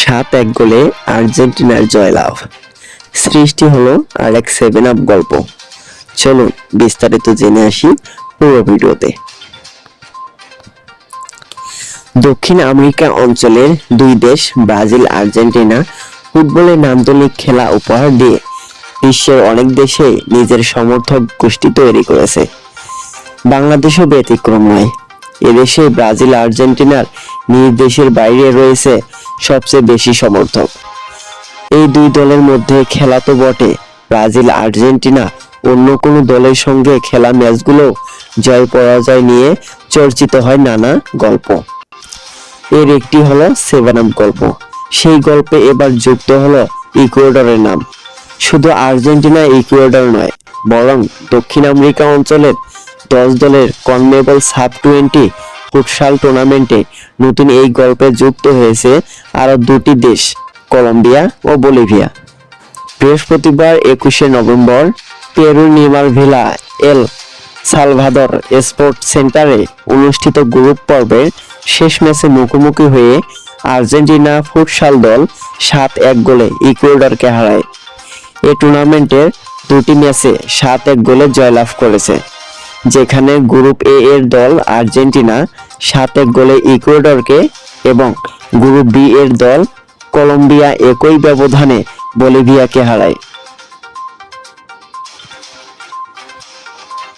সাত এক গোলে আর্জেন্টিনার জয়লাভ। সৃষ্টি হলো আর এক সেভেন আপ গল্প। চলুন বিস্তারিত জেনে আসি পুরো ভিডিওতে। দক্ষিণ আমেরিকা অঞ্চলের দুই দেশ, ব্রাজিল, আর্জেন্টিনা ফুটবলের নান্দনিক খেলা উপহার দিয়ে বিশ্বের অনেক দেশে নিজের সমর্থক গোষ্ঠী তৈরি করেছে। বাংলাদেশও ব্যতিক্রম নয়। এদেশে ব্রাজিল, আর্জেন্টিনার নিজ দেশের বাইরে রয়েছে সবচেয়ে বেশি সমর্থক। এই দুই দলের মধ্যে খেলা তো বটে। ব্রাজিল, আর্জেন্টিনা অন্য কোনো দলের সঙ্গে খেলা ম্যাচগুলো জয় পরাজয় নিয়ে চর্চিত হয় নানা গল্প। এর একটি হলো সেভেন আপ গল্প। সেই গল্পে এবার যুক্ত হলো ইকুয়েডরের নাম। শুধু আর্জেন্টিনা ইকুয়েডর নয়, বরং দক্ষিণ আমেরিকা অঞ্চলের দশ দলের কনমেবল সাব টোয়েন্টি ফুটসাল টুর্নামেন্টে নতুন এই গল্পে যুক্ত হয়েছে আরও দুটি দেশ, কলম্বিয়া ও বলিভিয়া। বৃহস্পতিবার একুশে November Peru Nimar Villa El Salvador sport centre অনুষ্ঠিত গ্রুপ পর্বের শেষ ম্যাচে মুখোমুখি হয়ে আর্জেন্টিনা ফুটসাল দল সাত এক গোলে ইকুয়েডরকে হারায়। এই টুর্নামেন্টের দুটি ম্যাচে সাত এক গোলে জয়লাভ করেছে। যেখানে গ্রুপ এ এর দল আর্জেন্টিনা, সাত এক গোলে ইকুয়েডরকে এবং গ্রুপ বি এর দল কলম্বিয়া একই ব্যবধানে বলিভিয়াকে হারায়।